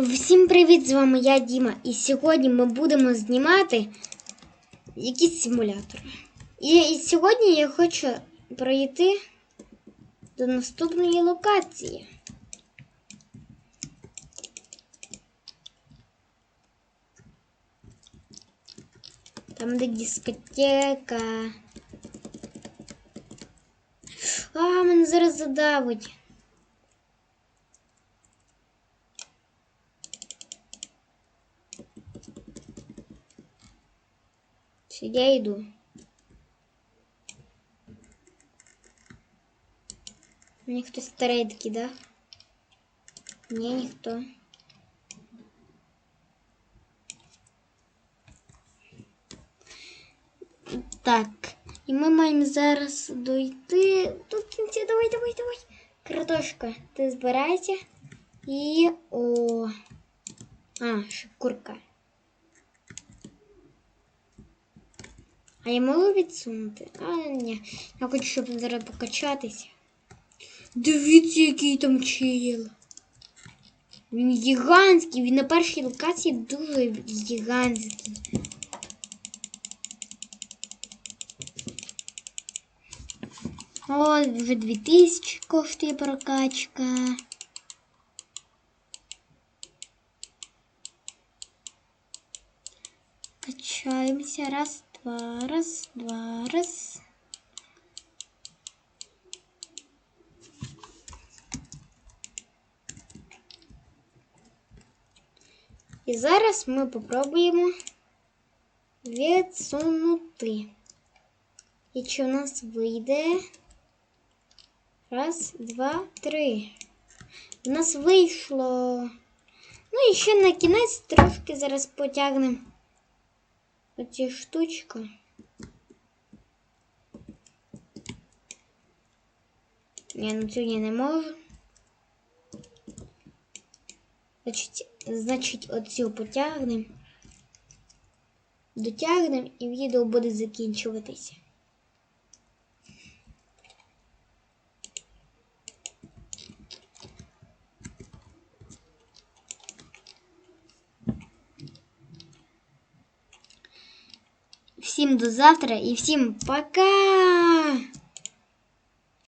Всім привіт! З вами я Діма. І сьогодні ми будемо знімати якісь симулятори. І, і сьогодні я хочу пройти до наступної локації. Там де дискотека. А, мене зараз задавить. Все, я иду. Мне кто старый такие, да? Не, никто. Так, і ми маємо зараз дойти до кінця. Давай, давай, давай. Картошка, ти збирайся. І о. А, ще А я можу відсунути? А, ні. Я хочу, щоб зараз покачатися. Дивіться, який там чил. Він гігантський, він на першій локації дуже гігантський. О, вже 2000 коштує прокачка. Качаємося. Раз, два, раз, два, раз. І зараз ми попробуємо відсунути. І чи у нас вийде? Раз, два, три. У нас вийшло. Ну і ще на кінець трошки зараз потягнемо оці штучки. Я на я не можу. Значить, значить оцю потягнемо. Дотягнемо і відео буде закінчуватися. Всім до завтра і всім пока!